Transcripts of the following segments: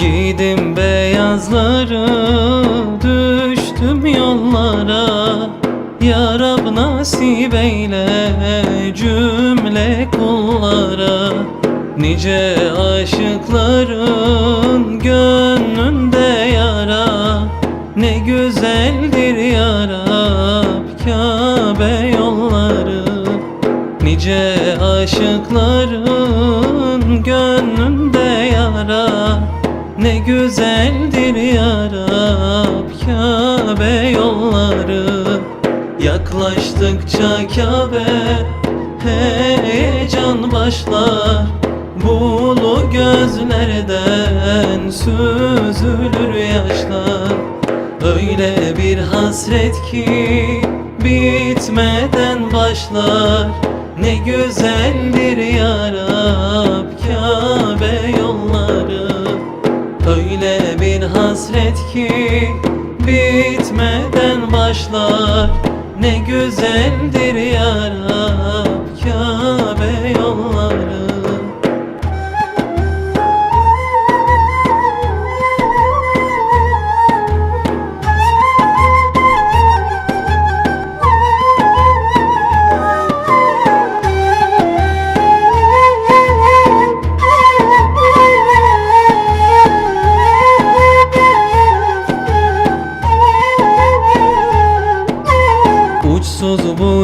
Giydim beyazları Düştüm yollara. Ya Rab nasip eyle cümle kullara. Nice aşıkların gönlünde yara. Ne güzeldir ya Rab Kabe yolları. Nice aşıkların gönlünde yara. Ne güzeldir ya Rab Kabe yolları. Yaklaştıkça Kabe heyecan başlar. Bulu gözlerden süzülür yaşlar. Öyle bir hasret ki bitmeden başlar. Ne güzeldir ya Rab Kabe Öyle bir hasret ki bitmeden başlar. Ne güzeldir ya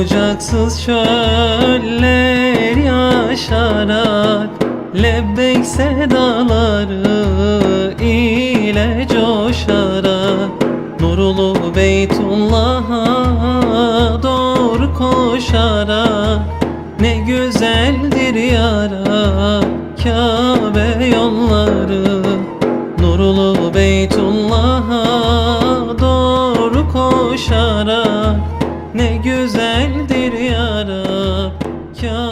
bucaksız çöller yaşarak Lebbek sedaları ile coşarak Nurulu Beytullah'a doğru koşarak Ne güzeldir ya Rab Kabe yolları. Nurulu Beytullah'a doğru koşarak Ne güzeldir ya Rab Kabe yolları